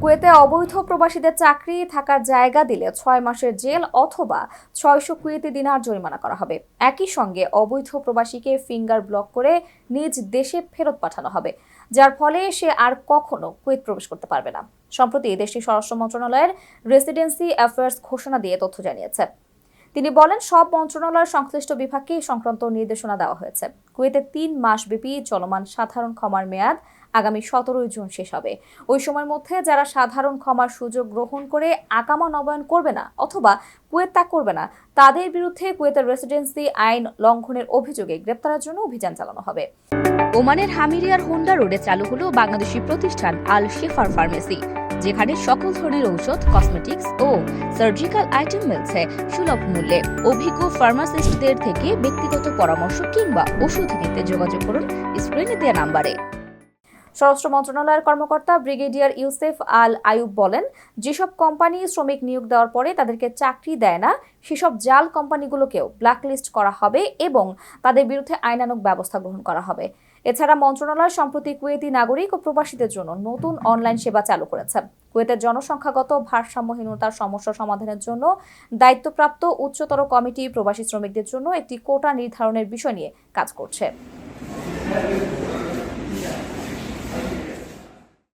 কুয়েতে অবৈধ প্রবাসীদের চাকরি থাকার জায়গা দিলে ছয় মাসের জেল অথবা ছয়শো কুয়েতি দিনার জরিমানা করা হবে। একই সঙ্গে অবৈধ প্রবাসীকে ফিঙ্গার ব্লক করে নিজ দেশে ফেরত পাঠানো হবে, যার ফলে সে আর কখনো কুয়েত প্রবেশ করতে পারবে না। সম্প্রতি দেশটির স্বরাষ্ট্র মন্ত্রণালয়ের রেসিডেন্সি অ্যাফেয়ার্স ঘোষণা দিয়ে তথ্য জানিয়েছে। তিনি বলেন, সব মন্ত্রণালয়ের সংশ্লিষ্ট বিভাগকে সংক্রান্ত নির্দেশনা দেওয়া হয়েছে। কুয়েতে তিন মাস ব্যাপী চলমান সাধারণ ক্ষমার মেয়াদ আগামী সতেরোই জুন শেষ হবে। ওই সময়ের মধ্যে যারা সাধারণ ক্ষমার সুযোগ গ্রহণ করে আকামা নবায়ন করবে না অথবা কুয়েত তা করবে না, তাদের বিরুদ্ধে কুয়েতের রেসিডেন্সি আইন লঙ্ঘনের অভিযোগে গ্রেপ্তারের জন্য অভিযান চালানো হবে। ওমানের হামিরিয়ার হোন্ডা রোডে চালু হলো বাংলাদেশি প্রতিষ্ঠান আল শেফার ফার্মেসি। যেখানে সকল ধরনের ঔষধ কসমেটিক্স ও সার্জিক্যাল আইটেম মিলছে সুলভ মূল্যে। অভিজ্ঞ ফার্মাসিস্টদের থেকে ব্যক্তিগত পরামর্শ কিংবা ওষুধ নিতে যোগাযোগ করুন স্ক্রিনে দেওয়া নাম্বারে। স্বরাষ্ট্র মন্ত্রণালয়ের কর্মকর্তা ব্রিগেডিয়ার ইউসেফ আল আয়ুব বলেন, যেসব কোম্পানি শ্রমিক নিয়োগ দেওয়ার পরে তাদেরকে চাকরি দেয় না, সেসব জাল কোম্পানিগুলোকেও ব্ল্যাকলিস্ট করা হবে এবং তাদের বিরুদ্ধে আইনানুগ ব্যবস্থা গ্রহণ করা হবে। এছাড়া মন্ত্রণালয় সম্প্রতি কুয়েতি নাগরিক ও প্রবাসীদের জন্য নতুন অনলাইন সেবা চালু করেছে। কুয়েতের জনসংখ্যাগত ভারসাম্যহীনতার সমস্যা সমাধানের জন্য দায়িত্বপ্রাপ্ত উচ্চতর কমিটি প্রবাসী শ্রমিকদের জন্য একটি কোটা নির্ধারণের বিষয় নিয়ে কাজ করছে।